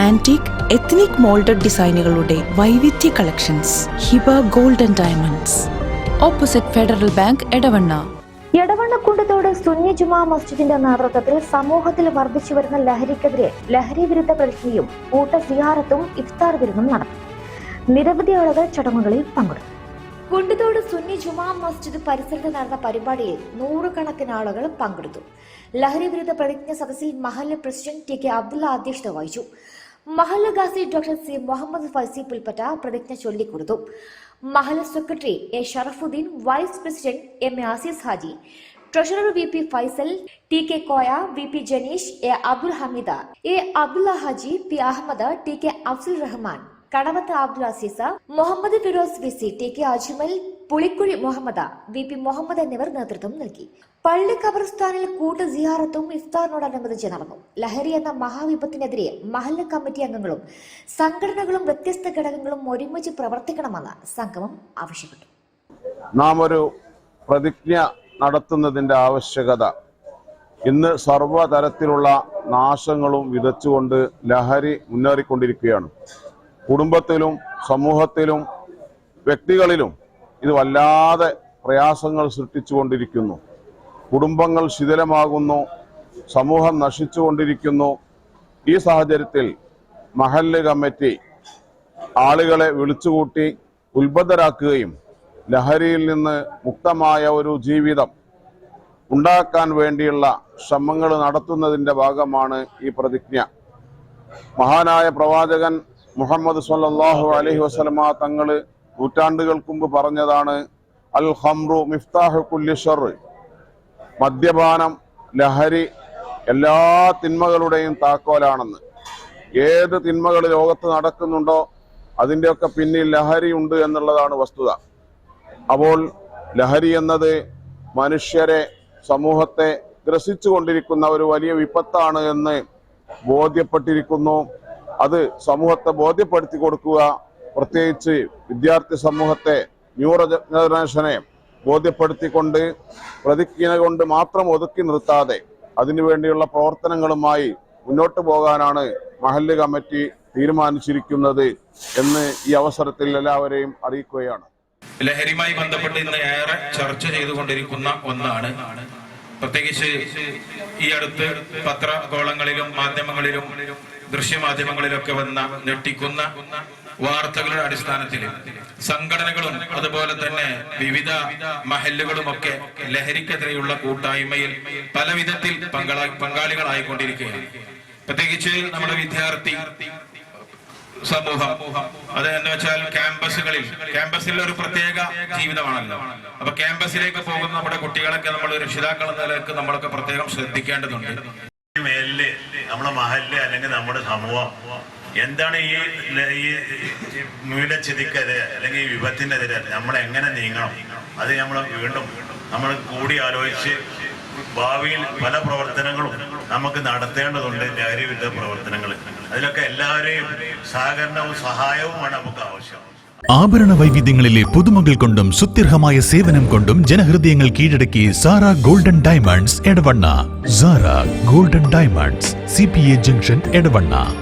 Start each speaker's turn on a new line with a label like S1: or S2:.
S1: Antique ethnic moulded ഡിസൈനുകളുടെ വൈവിധ്യ collections Hiba golden diamonds opposite Federal Bank Edavanna.
S2: എടവണ്ണക്കുണ്ടത്തോട് സുന്നി ജുമാ മസ്ജിദിന്റെ നേതൃത്വത്തിൽ സമൂഹത്തിൽ വർദ്ധിച്ചു വരുന്ന ലഹരിക്കെതിരെ ലഹരി വിരുദ്ധ പ്രതിജ്ഞയും കൂട്ട സിയാറത്തും ഇഫ്താർ വിരുന്നും നടത്തി നിരവധി ആളുകൾ ചടങ്ങുകളിൽ പങ്കെടുത്തു. കുണ്ടത്തോട് സുന്നി ജുമാ മസ്ജിദ് പരിസരത്ത് നടന്ന പരിപാടിയിൽ നൂറുകണക്കിന് ആളുകൾ പങ്കെടുത്തു. ലഹരി വിരുദ്ധ പ്രതിജ്ഞ സദസ്സിൽ മഹല്ല് പ്രസിഡന്റ് ടി കെ അബ്ദുള്ള അധ്യക്ഷത വഹിച്ചു. മഹല്ല് ഗാസി ഡോക്ടർ സി മുഹമ്മദ് ഫൈസി പുൽപ്പറ്റ പ്രതിജ്ഞ ചൊല്ലിക്കൊടുത്തു. മഹല secretary A Sharafudheen vice president M A Aziz Haji treasurer V P Faisal T K Koya V P Janeesh A Abdul Hameed A Abdulla Haji P Ahammed T K Afsul Rahman Kadavath Abdul Azeez Muhammad Firoz V C T K Ajmal Pulikkuzhi Muhammed V P Muhammad എന്നിവർ നേതൃത്വം നൽകി. പള്ളി ഖബർസ്ഥാനിൽ കൂട്ട സിയാറത്തും ഇഫ്താറിനോടനുബന്ധിച്ച് നടന്നു. ലഹരി എന്ന മഹാവിപത്തിനെതിരെ മഹല്ല committee അംഗങ്ങളും സംഘടനകളും വ്യത്യസ്ത ഘടകങ്ങളും ഒരുമിച്ച് പ്രവർത്തിക്കണമെന്ന് സംഗമം ആവശ്യപ്പെട്ടു.
S3: നാം ഒരു പ്രതിജ്ഞ നടത്തുന്നതിന്റെ ആവശ്യകത ഇന്ന് സർവതരത്തിലുള്ള നാശങ്ങളും വിതച്ചുകൊണ്ട് ലഹരി മുന്നേറിക്കൊണ്ടിരിക്കുകയാണ്. കുടുംബത്തിലും സമൂഹത്തിലും വ്യക്തികളിലും ഇത് വല്ലാതെ പ്രയാസങ്ങൾ സൃഷ്ടിച്ചുകൊണ്ടിരിക്കുന്നു. കുടുംബങ്ങൾ ശിഥിലമാകുന്നു. സമൂഹം നശിച്ചുകൊണ്ടിരിക്കുന്നു. ഈ സാഹചര്യത്തിൽ മഹല്ല് കമ്മിറ്റി ആളുകളെ വിളിച്ചുകൂട്ടി ഉത്ബദ്ധരാക്കുകയും ലഹരിയിൽ നിന്ന് മുക്തമായ ഒരു ജീവിതം ഉണ്ടാക്കാൻ വേണ്ടിയുള്ള ശ്രമങ്ങൾ നടത്തുന്നതിന്റെ ഭാഗമാണ് ഈ പ്രതിജ്ഞ. മഹാനായ പ്രവാചകൻ മുഹമ്മദ് സല്ലാഹു അലഹി വസ്ലമ തങ്ങൾ നൂറ്റാണ്ടുകൾക്ക് മുമ്പ് പറഞ്ഞതാണ് അൽ ഹംറു മിഫ്താഹു കുല്ലി ഷർറ്. മദ്യപാനം ലഹരി എല്ലാ തിന്മകളുടെയും താക്കോലാണെന്ന്. ഏത് തിന്മകൾ ലോകത്ത് നടക്കുന്നുണ്ടോ അതിന്റെയൊക്കെ പിന്നിൽ ലഹരി ഉണ്ട് എന്നുള്ളതാണ് വസ്തുത. അപ്പോൾ ലഹരി എന്നത് മനുഷ്യരെ സമൂഹത്തെ ഗ്രസിച്ചു കൊണ്ടിരിക്കുന്ന ഒരു വലിയ വിപത്താണ് എന്ന് ബോധ്യപ്പെട്ടിരിക്കുന്നു. അത് സമൂഹത്തെ ബോധ്യപ്പെടുത്തി കൊടുക്കുക പ്രത്യേകിച്ച് വിദ്യാർത്ഥി സമൂഹത്തെ ന്യൂറോ ജനറേഷനെ ബോധ്യപ്പെടുത്തിക്കൊണ്ട് പ്രതിജ്ഞ കൊണ്ട് മാത്രം ഒതുക്കി നിർത്താതെ അതിനുവേണ്ടിയുള്ള പ്രവർത്തനങ്ങളുമായി മുന്നോട്ട് പോകാനാണ് മഹല്ല് കമ്മിറ്റി തീരുമാനിച്ചിരിക്കുന്നത് എന്ന് ഈ അവസരത്തിൽ എല്ലാവരെയും അറിയിക്കുകയാണ്.
S4: ലഹരിയുമായി ബന്ധപ്പെട്ട് ഇന്ന് ഏറെ ചർച്ച ചെയ്തുകൊണ്ടിരിക്കുന്ന ഒന്നാണ് പ്രത്യേകിച്ച് ഈ അടുത്ത് പത്രകോളങ്ങളിലും മാധ്യമങ്ങളിലും ദൃശ്യമാധ്യമങ്ങളിലൊക്കെ വന്ന ഞെട്ടിക്കുന്ന വാർത്തകളുടെ അടിസ്ഥാനത്തിൽ സംഘടനകളും അതുപോലെ തന്നെ വിവിധ മഹല്ലുകളുമൊക്കെ ലഹരിക്കെതിരെയുള്ള കൂട്ടായ്മയിൽ പല വിധത്തിൽ പങ്കാളി പങ്കാളികളായിക്കൊണ്ടിരിക്കുകയാണ്. പ്രത്യേകിച്ച് നമ്മുടെ വിദ്യാർത്ഥി സമൂഹം. അത് എന്ന് വെച്ചാൽ ക്യാമ്പസുകളിൽ. ക്യാമ്പസിൽ ഒരു പ്രത്യേക ജീവിതമാണല്ലോ. അപ്പൊ ക്യാമ്പസിലേക്ക് പോകുന്ന നമ്മുടെ കുട്ടികളൊക്കെ നമ്മൾ രക്ഷിതാക്കൾ എന്ന നമ്മളൊക്കെ പ്രത്യേകം ശ്രദ്ധിക്കേണ്ടതുണ്ട്.
S5: മേലിൽ നമ്മുടെ മഹല്ല് അല്ലെങ്കിൽ നമ്മുടെ സമൂഹം എന്താണ് ഈ ഈ മൂലച്ചിതിക്കെതിരെ അല്ലെങ്കിൽ ഈ വിപത്തിനെതിരെ നമ്മൾ എങ്ങനെ നീങ്ങണം? അത് നമ്മൾ വീണ്ടും നമ്മൾ കൂടി ആലോചിച്ച് ഭാവിയിൽ പല പ്രവർത്തനങ്ങളും നമുക്ക് നടത്തേണ്ടതുണ്ട് ലഹരിവിരുദ്ധ പ്രവർത്തനങ്ങൾ. അതിലൊക്കെ എല്ലാവരെയും സഹകരണവും സഹായവുമാണ് നമുക്ക് ആവശ്യം.
S6: ആഭരണ വൈവിധ്യങ്ങളിലെ പുതുമകൾ കൊണ്ടും സുത്യർഹമായ സേവനം കൊണ്ടും ജനഹൃദയങ്ങൾ കീഴടക്കി Sara golden diamonds Edavanna. Sara golden diamonds C junction Edavanna.